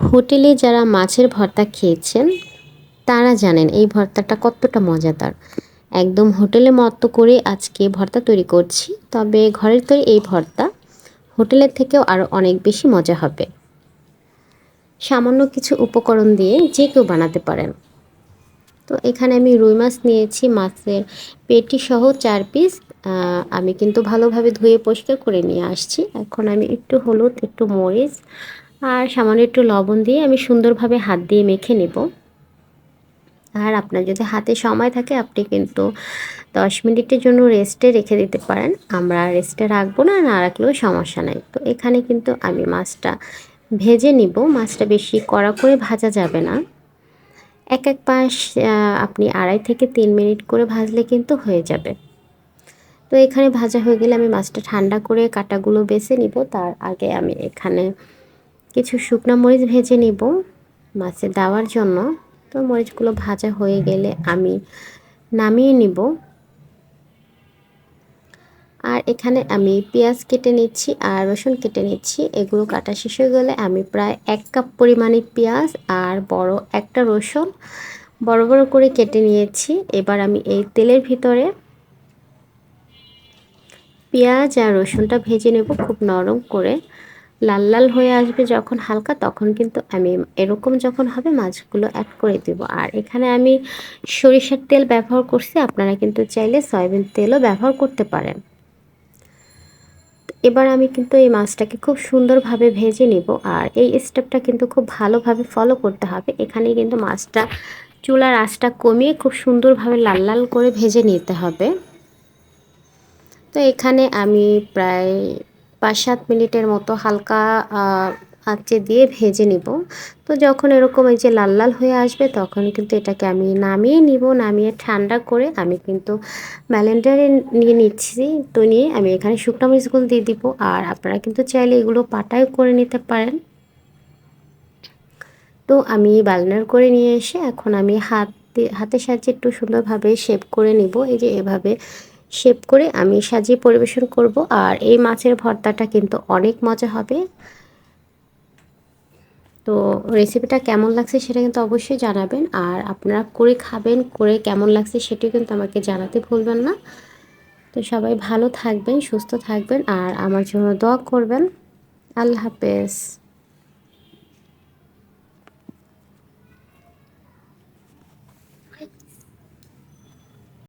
হোটেলে যারা মাছের ভর্তা খেয়েছেন, তারা জানেন এই ভর্তাটা কতটা মজাদার। একদম হোটেলের মতো করে আজকে ভর্তা তৈরি করছি, তবে ঘরের তৈরি এই ভর্তা হোটেলের থেকেও আরও অনেক বেশি মজা হবে। সামান্য কিছু উপকরণ দিয়ে যে কেউ বানাতে পারেন। তো এখানে আমি রুই মাছ নিয়েছি, মাছের পেটি সহ চার পিস আমি কিন্তু ভালোভাবে ধুয়ে পরিষ্কার করে নিয়ে আসছি। এখন আমি একটু হলুদ, একটু মরিচ আর সামান্য একটু লবণ দিয়ে আমি সুন্দরভাবে হাত দিয়ে মেখে নেব। আর আপনার যদি হাতে সময় থাকে, আপনি কিন্তু দশ মিনিটের জন্য রেস্টে রেখে দিতে পারেন। আমরা রেস্টে রাখব না না রাখলেও সমস্যা নাই। তো এখানে কিন্তু আমি মাছটা ভেজে নিব। মাছটা বেশি কড়া করে ভাজা যাবে না। এক এক পাশ আপনি আড়াই থেকে তিন মিনিট করে ভাজলে কিন্তু হয়ে যাবে। তো এখানে ভাজা হয়ে গেলে আমি মাছটা ঠান্ডা করে কাটাগুলো বেছে নিব। তার আগে আমি এখানে কিছু শুকনো মরিচ ভেজে নিব মাছে দেওয়ার জন্য। তো মরিচগুলো ভাজা হয়ে গেলে আমি নামিয়ে নিব। আর এখানে আমি পেঁয়াজ কেটে নিচ্ছি আর রসুন কেটে নিচ্ছি। এগুলো কাটা শেষ হয়ে গেলে আমি প্রায় এক কাপ পরিমাণে পেঁয়াজ আর বড় একটা রসুন বড় বড় করে কেটে নিয়েছি। এবার আমি এই তেলের ভিতরে পেঁয়াজ আর রসুনটা ভেজে নেব খুব নরম করে। লাল লাল হয়ে আসবে যখন হালকা, তখন কিন্তু আমি এরকম যখন হবে মাছগুলো অ্যাড করে দেব। আর এখানে আমি সরিষার তেল ব্যবহার করছি, আপনারা কিন্তু চাইলে সয়াবিন তেলও ব্যবহার করতে পারেন। এবার আমি কিন্তু এই মাছটাকে খুব সুন্দরভাবে ভেজে নেব, আর এই স্টেপটা কিন্তু খুব ভালোভাবে ফলো করতে হবে। এখানে কিন্তু মাছটা চুলার আঁচটা কমিয়ে খুব সুন্দরভাবে লাল লাল করে ভেজে নিতে হবে। তো এখানে আমি প্রায় পাঁচ সাত মিনিটের মতো হালকা আঁচে দিয়ে ভেজে নিব। তো যখন এরকম এই যে লাল লাল হয়ে আসবে, তখন কিন্তু এটাকে আমি নামিয়ে নিব, নামিয়ে ঠান্ডা করে আমি কিন্তু ব্যালেন্ডারে নিয়ে নিচ্ছি। তো নিয়ে আমি এখানে শুকনো মরিচগুলো দিয়ে দিব। আর আপনারা কিন্তু চাইলে এগুলো পাটায় করে নিতে পারেন। তো আমি ব্যালেন্ডার করে নিয়ে এসে এখন আমি হাত হাতের সাহায্যে একটু সুন্দরভাবে শেপ করে নিব। এই যে এভাবে শেপ করে আমি সাজিয়ে পরিবেশন করব। আর এই মাছের ভর্তাটা কিন্তু অনেক মজা হবে। তো রেসিপিটা কেমন লাগছে সেটা কিন্তু অবশ্যই জানাবেন। আর আপনারা করে খাবেন, করে কেমন লাগছে সেটিও কিন্তু আমাকে জানাতে ভুলবেন না। তো সবাই ভালো থাকবেন, সুস্থ থাকবেন, আর আমার জন্য দোয়া করবেন। আল্লাহ হাফেজ।